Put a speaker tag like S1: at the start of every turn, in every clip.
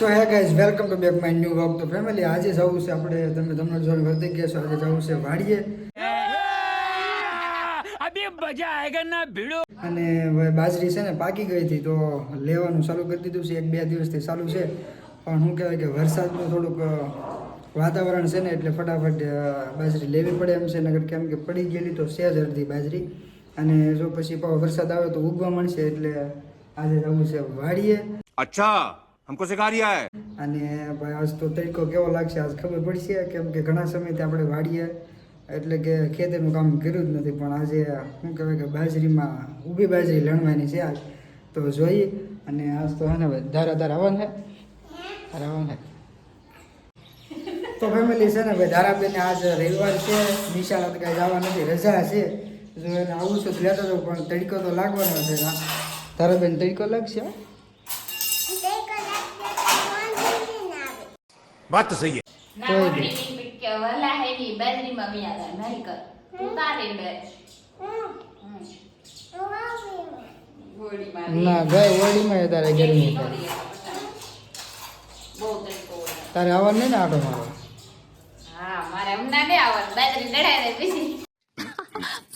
S1: તો hey guys welcome to back my new work તો family આજે જવું છે આપણે તમે તમને જોઈને વર્તી ગયા છો આજે જવું છે વાડીએ. અને બાજરી છે ને પાકી ગઈ હતી તો લેવાનું ચાલુ કરી દીધું છે એક બે દિવસથી ચાલુ છે. પણ શું કહેવાય કે વરસાદનું થોડુંક વાતાવરણ છે ને એટલે ફટાફટ બાજરી લેવી પડે એમ છે. નગર કેમ કે પડી ગયેલી તો સેજ અડધી બાજરી. અને જો પછી વરસાદ આવે તો ઉગવા મળશે એટલે આજે જવું છે વાડીએ.
S2: અચ્છા. હમકો સિખા હે
S1: અને ભાઈ, આજ તો તરીકો કેવો લાગશે? આજ ખબર પડશે કેમ કે ઘણા સમયથી આપણે વાડીએ એટલે કે ખેતરનું કામ કર્યું જ નથી. પણ આજે શું કહેવાય કે બાજરીમાં ઊભી બાજરી લણવાની છે આજ. તો જોઈએ. અને આજ તો હે ભાઈ, ધારા ધાર આવન હે. આવન હે. તો ફેમિલી છે ને ભાઈ, ધારાબેન આજ રવિવાર છે. નિશાળ કાંઈ જવા નથી. રજા છે. જો એને આવું છું લેતો પણ તડકો તો લાગવાનો છે. ધારાબેન તડકો લાગશે?
S3: વાત સહી કોઈ નહીં. કે વલા માં તારે
S1: ગરમી તારે આવડ નહીં ને આટો મારો
S3: હા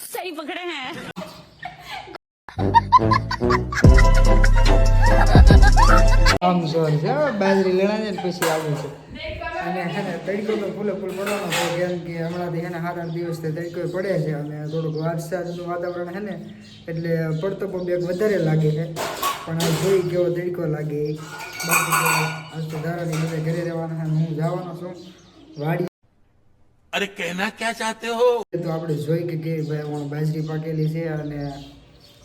S4: સહી પકડે હે.
S1: આમ સોરી છે બાજરી લેણા છે પછી આવું છે. અને છે ને તડકો તો ફૂલે ફૂલ પડવાનો છે કેમ કે હમણાંથી એને સાત આઠ દિવસથી તડકો પડે છે અને થોડુંક વરસાદનું વાતાવરણ છે ને એટલે પડતો પણ બેગ વધારે લાગે છે. પણ આ જોઈ કેવો તડકો લાગે બાકી આજ તો ધારાની ઘરે ઘરે રહેવાના છે હું જવાનો છું. વાડી
S2: અરે કહેના ક્યાં ચાહતે હો?
S1: તો આપણે જોઈ કે કે ભાઈ હું બાજરી પાકેલી છે અને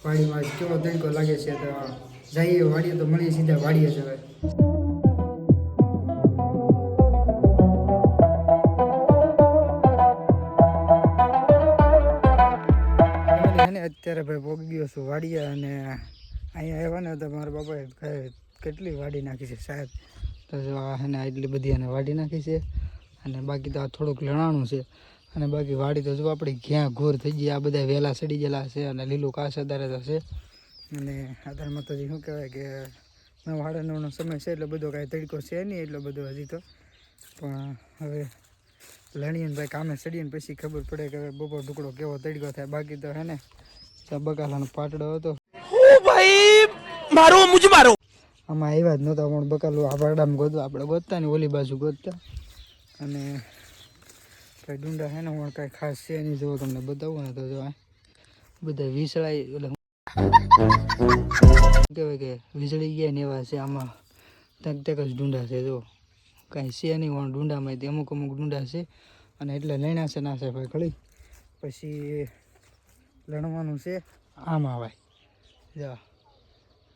S1: વાડીમાં કેવો તડકો લાગે છે તો જઈએ વાડીએ તો મળીએ સીધા વાડીએ જવાય અને અત્યારે ભાઈ પોગી ગયો છું વાડીએ અને અહીંયા આવ્યા ને તો મારા બાપાએ કેટલી વાડી નાખી છે સાહેબ? તો જો આ હે એટલી બધી એને વાડી નાખી છે અને બાકી તો આ થોડુંક લણાણું છે. અને બાકી વાડી તો જો આપણે ઘ્યાં ઘોર થઈ ગઈ, આ બધા વેલા સડી ગયેલા છે અને લીલું કાશ અધારે તો છે. અને આધારમાં તો શું કહેવાય કે નવ સમય છે એટલે બધો કાંઈ તડકો છે નહીં એટલો બધો હજી તો. પણ હવે લણીને ભાઈ કામે ચડીને પછી ખબર પડે કે બપોર ટુકડો કેવો તડકો થાય બાકી તો હે ને બકાલાનો પાટડો હતો.
S2: ભાઈ મારો મુજ મારો.
S1: આમાં આવ્યા જ નહોતા પણ બકાલું આ પાડામાં ગોતવા આપણે ગોતતા ને ઓલી બાજુ ગોતતા. અને ભાઈ ડુંડા હે ને પણ કાંઈ ખાસ છે નહીં જો તમને બતાવું ને તો જો બધા વીસળાઈ એટલે કહેવાય કે વીજળી ગયા ને એવા છે આમાં તક તક જ ડુંડા છે જો. કાંઈ છે નહીં પણ ડુંડામાં અમુક અમુક ડુંડા છે. અને એટલે લણ્યા છે, ના છે ભાઈ, ખળી. પછી લણવાનું છે, આમાં ભાઈ જવા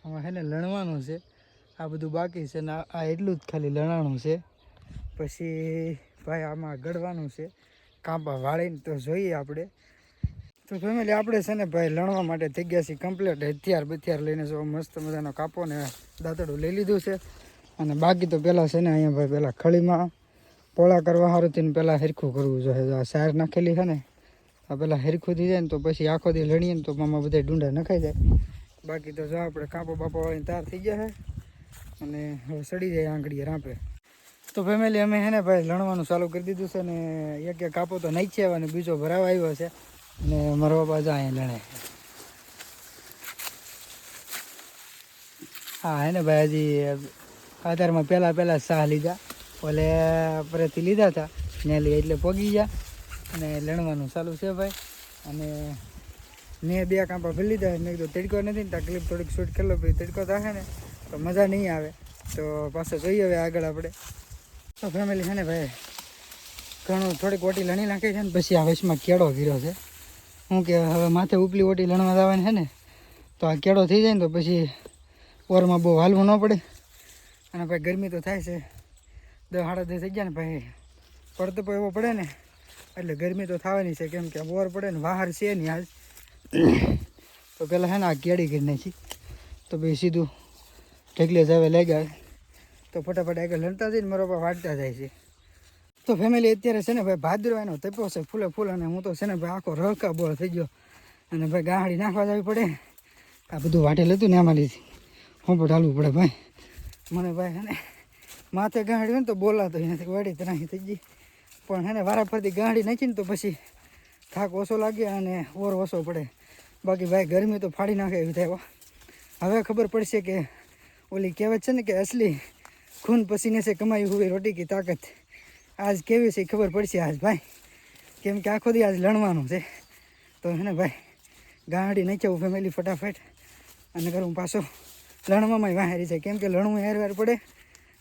S1: આમાં છે ને લણવાનું છે, આ બધું બાકી છે ને આ એટલું જ ખાલી લણાણું છે. પછી ભાઈ, આમાં ગળવાનું છે, કાંપા વાળીને તો જોઈએ આપણે. તો ફેમિલી આપણે છે ને ભાઈ, લણવા માટે થઈ ગયા છીએ કમ્પ્લીટ હથિયાર બથિયાર લઈને જો મસ્ત મજાનો કાપો ને દાંતડું લઈ લીધું છે. અને બાકી તો પહેલાં છે ને અહીંયા ભાઈ પહેલાં ખળીમાં પોળા કરવા સારું થઈને પહેલાં હરખું કરવું જોઈએ. જો આ સાર નાખેલી છે ને, આ પહેલાં હરખું થઈ જાય ને તો પછી આખો દી લણીએ ને તો મામા બધા ડુંડા નખાઈ જાય. બાકી તો જો આપણે કાપો બાપો વાળીને તાર થઈ ગયા છે અને હવે સડી જાય આંગળીએ રાંપે. તો ફેમિલી અમે હે ને ભાઈ લણવાનું ચાલુ કરી દીધું છે ને એક એક કાપો તો નહીં છે અને બીજો ભરાવા આવ્યો છે અને મરવા બાપા અહીંયા લણે. હા, હે ને ભાઈ હજી આધારમાં પહેલાં પહેલાં શાહ લીધા. ઓલે પરથી લીધા હતા. ને લઈ એટલે પોગી ગયા. અને લણવાનું ચાલુ છે ભાઈ. અને મેં બે કાંપા ભરી લીધા મેં કીધું તડકો નથી ને ત્યાં ક્લિપ થોડીક શૂટ કરી લો, પછી તડકો થશે ને, તો મજા નહીં આવે. તો પાછો જોઈએ હવે આગળ આપણે. તો ફેમિલી છે ને ભાઈ, ઘણું થોડીક ઓટી લણી નાખી છે ને, પછી આ વચમાં કેળો ગીરો છે. શું કે હવે માથે ઉપલી ઓટી લણવા જવાની છે ને, તો આ કેળો થઈ જાય ને, તો પછી ઓરમાં બહુ હાલવું ન પડે. અને ભાઈ ગરમી તો થાય છે. દસ સાડા દસ થઈ ગયા ને ભાઈ. પડતો પણ એવો પડે ને, એટલે ગરમી તો થવાની છે. કેમ કે બોર પડે ને બહાર છે નહીં આજ તો પહેલાં છે ને આ કેળી કરી નાખી. તો ભાઈ સીધું ઢગલે જાવે લાગ્યા તો ફટાફટ આગળ લડતા જઈને મારા પર વાટતા જાય છે. તો ફેમિલી અત્યારે છે ને ભાઈ ભાદરવાનો તપ્યો છે, ફૂલે ફૂલ અને હું તો છે ને ભાઈ આખો રહકા બોળ થઈ ગયો. અને ભાઈ ગાહડી નાખવા જવી પડે. આ બધું વાટેલ હતું ને આમાં લીધી. હું પણ ઢાલવું પડે ભાઈ. મને ભાઈ હેને માથે ગાંડી હોય ને તો બોલાતો એનાથી વાડી ત્રાહી થઈ ગઈ. પણ હે ને વારા ફરતી ગાંડી નાખીને તો પછી થાક ઓછો લાગે અને ઓર ઓછો પડે. બાકી ભાઈ ગરમી તો ફાડી નાખે એવી થાય હવે ખબર પડશે કે ઓલી કહેવત છે ને કે અસલી ખૂન પસીને છે કમાઈ હોય રોટી કી તાકાત. આજ કેવી છે ખબર પડશે આજ ભાઈ. કેમ કે આખો દી આજ લણવાનું છે. તો હે ને ભાઈ ગાડી નાખ્યા ફેમિલી ફટાફટ. અને કરું પાછો. લણવામાં વાહેરી છે કેમ કે લણવું હેરવાર પડે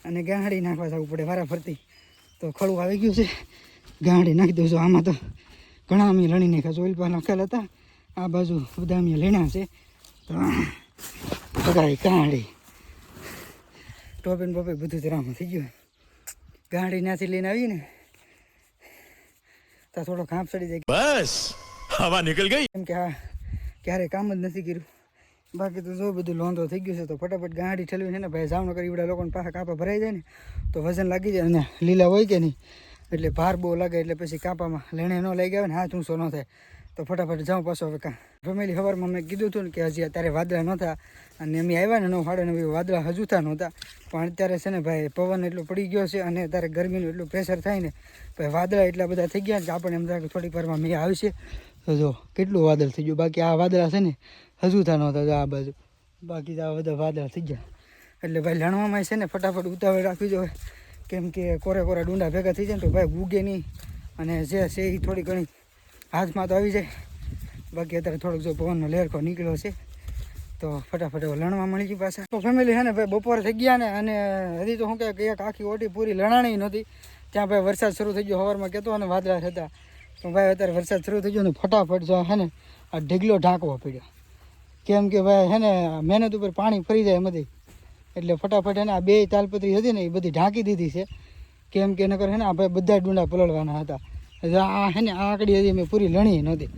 S1: અને ગાંડી નાખવા જવું પડે વારા ફરતી. તો ખળું આવી ગયું છે. ગાંડી નાખી દઉં છું. આમાં તો ઘણા અમે લણી નાખ્યા છે ઓઇલપા નાખેલા હતા. આ બાજુ બધા અમે લણ્યા છે. તો પકડાઈ ગાંડી ટોપીને બોપે બધું જ રામ થઈ ગયું. ગાંડી નાથી લઈને આવીને તો થોડો ઘાંપ ચડી જાય.
S2: બસ. હવા નીકળ ગઈ?
S1: કેમ કે આ ક્યારે કામ જ નથી કર્યું. બાકી તો જો બધું લોંધો થઈ ગયું છે, તો ફટાફટ ગાડી છે ને ભાઈ જામનગર બધા લોકોને પાછા કાપા ભરાઈ જાય ને, તો વજન લાગી જાય અને લીલા હોય કે નહીં. એટલે ભાર બહુ લાગે, એટલે પછી કાપામાં લેણે ન લઈ ગયા ને હાથ ઊંચો ન થાય. તો ફટાફટ જાઉં પાછો હવે કાં. ફેમિલી સવારમાં મેં કીધું હતું ને કે હજી અત્યારે વાદળા નહોતા, અને અમે આવ્યા ને નવ સાડા નવ વાદળા હજુ થા નહોતા. પણ અત્યારે છે ને ભાઈ પવન એટલો પડી ગયો છે અને અત્યારે ગરમીનું એટલું પ્રેશર થાય ને ભાઈ વાદળા એટલા બધા થઈ ગયા કે આપણને એમ થાય કે થોડીક વારમાં મેં આવશે. તો જો, કેટલું વાદળ થઈ ગયું. બાકી આ વાદળા છે ને, હજુ થા નહોતા. આ બાજુ. બાકી આ બધા વાદળા થઈ ગયા. એટલે ભાઈ લણવામાં છે ને, ફટાફટ ઉતાવળ રાખવી જોઈએ. કેમ કે કોરે કોરા ડુંડા ભેગા થઈ જાય તો ભાઈ ઉગે નહીં. અને જે છે એ થોડી ઘણી હાથમાં તો આવી જાય. બાકી અત્યારે થોડોક જો પવનનો લહેરખો નીકળ્યો છે. તો ફટાફટ લણવા મળી ગઈ પાછા. તો ફેમિલી છે ને ભાઈ બપોર થઈ ગયા ને, અને હજી તો શું કહે એક આખી ઓટી પૂરી લણાણી નહોતી. ત્યાં ભાઈ વરસાદ શરૂ થઈ ગયો. સવારમાં કહેતો અને વાદળા થતા તો ભાઈ અત્યારે વરસાદ શરૂ થઈ ગયો ને ફટાફટ જો હે ને આ ઢીગલો ઢાંકવો પડ્યો. કેમ કે ભાઈ હે ને મહેનત ઉપર પાણી ફરી જાય બધી એટલે ફટાફટ હે ને આ બે તાલપત્રી હતી ને એ બધી ઢાંકી દીધી છે. કેમ કે નકર હે ને આ ભાઈ બધા ડુંડા પલળવાના હતા. આ હે ને આ આંકડી હજી મેં પૂરી લણી નહોતી.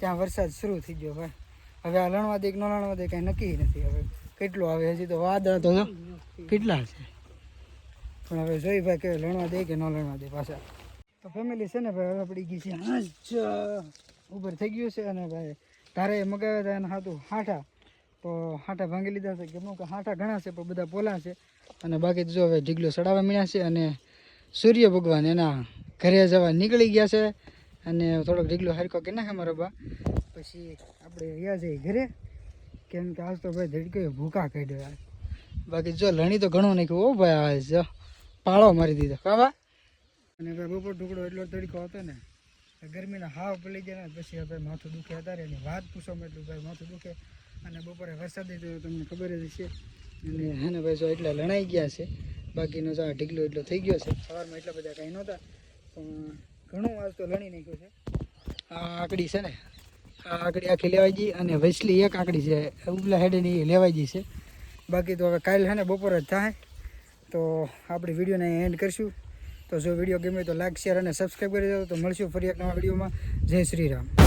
S1: ત્યાં વરસાદ શરૂ થઈ ગયો ભાઈ. હવે આ લણવા દે કે ન લણવા દે કાંઈ નક્કી નથી હવે. કેટલું આવે હજી તો વાદળ તો કેટલા છે? પણ હવે જોઈ ભાઈ કે લણવા દે કે ન લણવા દે પાછા. તો ફેમિલી છે ને ભાઈ, હવે પડી ગઈ છે હા જ ઉપર થઈ ગયું છે અને ભાઈ તારે મગાવ્યા હતા એના હાથું હાંઠા તો હાંઠા ભાંગી લીધા છે. કેમ કે હાંઠા ઘણા છે, પણ બધા પોલા છે. અને બાકી જો હવે ઢીગલો ચડાવવા મળ્યા છે અને સૂર્ય ભગવાન એના ઘરે જવા નીકળી ગયા છે. અને થોડોક ઢીગલો હરકો કે નાખે મારો બા. પછી આપણે રહ્યા જઈએ ઘરે. કેમ કે આજ તો ભાઈ ધડકે ભૂકા કાઢ્યો. બાકી જો લણી તો ઘણું નાખ્યું ઓ ભાઈ આવે જો પાળો મારી દીધો. કાવા અને ભાઈ બપોર ટુકડો એટલો તડકો હતો ને ગરમીના હાવ પડી ગયા પછી હવે માથું દુખે અત્યારે. એની વાત પૂછો મેં એટલું ભાઈ માથું દુખે. અને બપોરે વરસાદ તમને ખબર જ છે અને હાને ભાઈ જો એટલા લણાઈ ગયા છે. બાકીનો જો આ ઢીગલો એટલો થઈ ગયો છે. સવારમાં એટલા બધા કાંઈ નહોતા, પણ ઘણું આજ તો લણી નાખ્યું છે. આ આકડી છે ને, આ આકડી આખી લેવાઈ ગઈ અને વૈસલી એક આકડી છે. ઉપલા હેડેની એ લેવાઈ ગઈ છે. બાકી તો હવે કાલે છે ને બપોરે જ થાય. તો આપણે વિડીયોને એન્ડ કરીશું. તો જો વીડિયો ગમે તો લાઈક શેર અને સબસ્ક્રાઈબ કરી દો તો મળશું ફરી એક નવા વિડીયોમાં. જય શ્રી રામ.